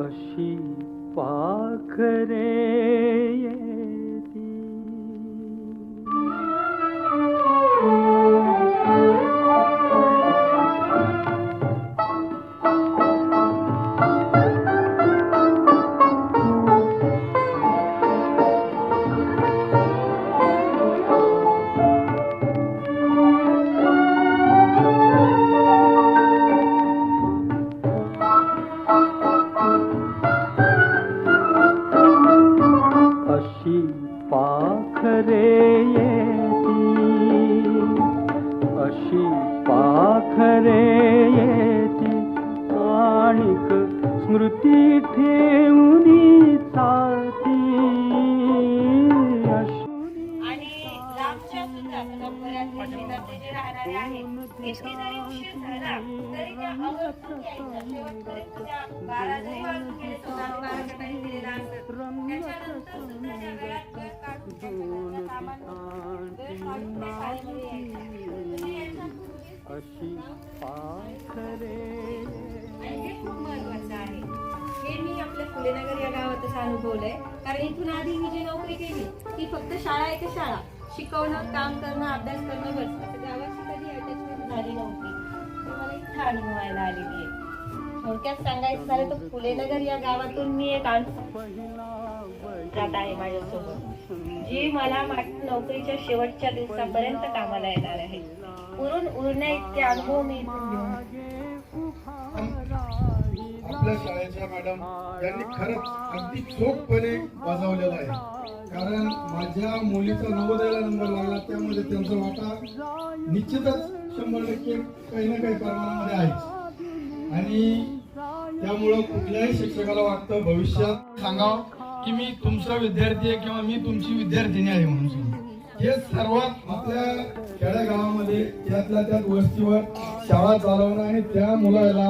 अशी पाखरे आणिक स्मृती ठेवून चालती. अशी पाखरे फुलेनगर या गावातच अनुभवलंय कारण इथून आधी मी जी नोकरी केली ती फक्त शाळा आहे का शाळा? शिकवणं काम करणं अभ्यास करणं बस. असं गावाची कधी अटॅचमेंट झाली नव्हती. मला इथं अनुभवायला आलेली आहे. थोडक्यात सांगायचं झालं तर फुलेनगर या गावातून मी एक अनुभव जात आहे माझ्यासोबत. जी मला माझ्या नोकरीच्या शेवटच्या दिवसापर्यंत कामाला येणार आहे. उरून उरण्या इतके अनुभव मी इथून घेऊन आपल्या शाळेच्या मॅडम यांनी खरंच अगदी चोखपणे बजावलेला आहे. कारण माझ्या मुलीचा नवोदयाला नंबर लागला त्यामध्ये त्यांचा वाटा निश्चितच शंभर टक्के काही ना काही प्रमाणामध्ये आहेच. आणि त्यामुळं कुठल्याही शिक्षकाला वाटतं भविष्यात सांगावं की मी तुमचा विद्यार्थी आहे किंवा मी तुमची विद्यार्थिनी आहे म्हणून हे सर्वात आपल्या खेड्यागावामध्ये त्यातल्या त्यात वस्तीवर शाळा चालवणं आणि त्या मुलाला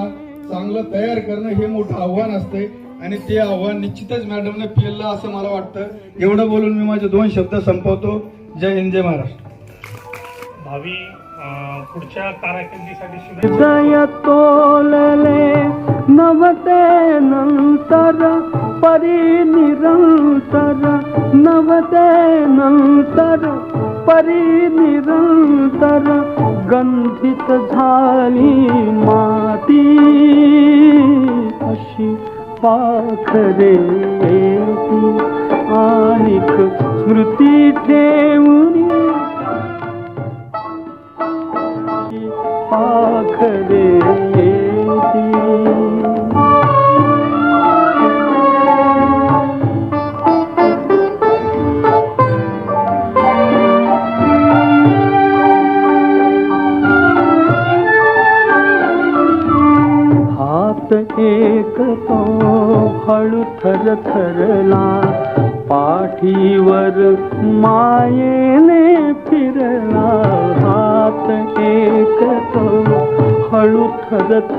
चांगलं तयार करणं हे मोठं आव्हान असते आणि ते आव्हान निश्चितच मॅडमने पेललं असं मला वाटतं. एवढं बोलून मी माझे दोन शब्द संपवतो. जय हिंद जय महाराष्ट्र. भावी पुढच्या कारकिर्दीसाठी शुभेच्छा हृदय तोलले नवते नंतर परी निरंतर. नवते नंतर परी निरंतर. गंधित झाली माती अशी पाखरे येती आणिक स्मृती ठेवून पाखरे येती हात एक तो हळू थर थरला पाठीवर मायेने फिरला हात एक तो हळू थर थर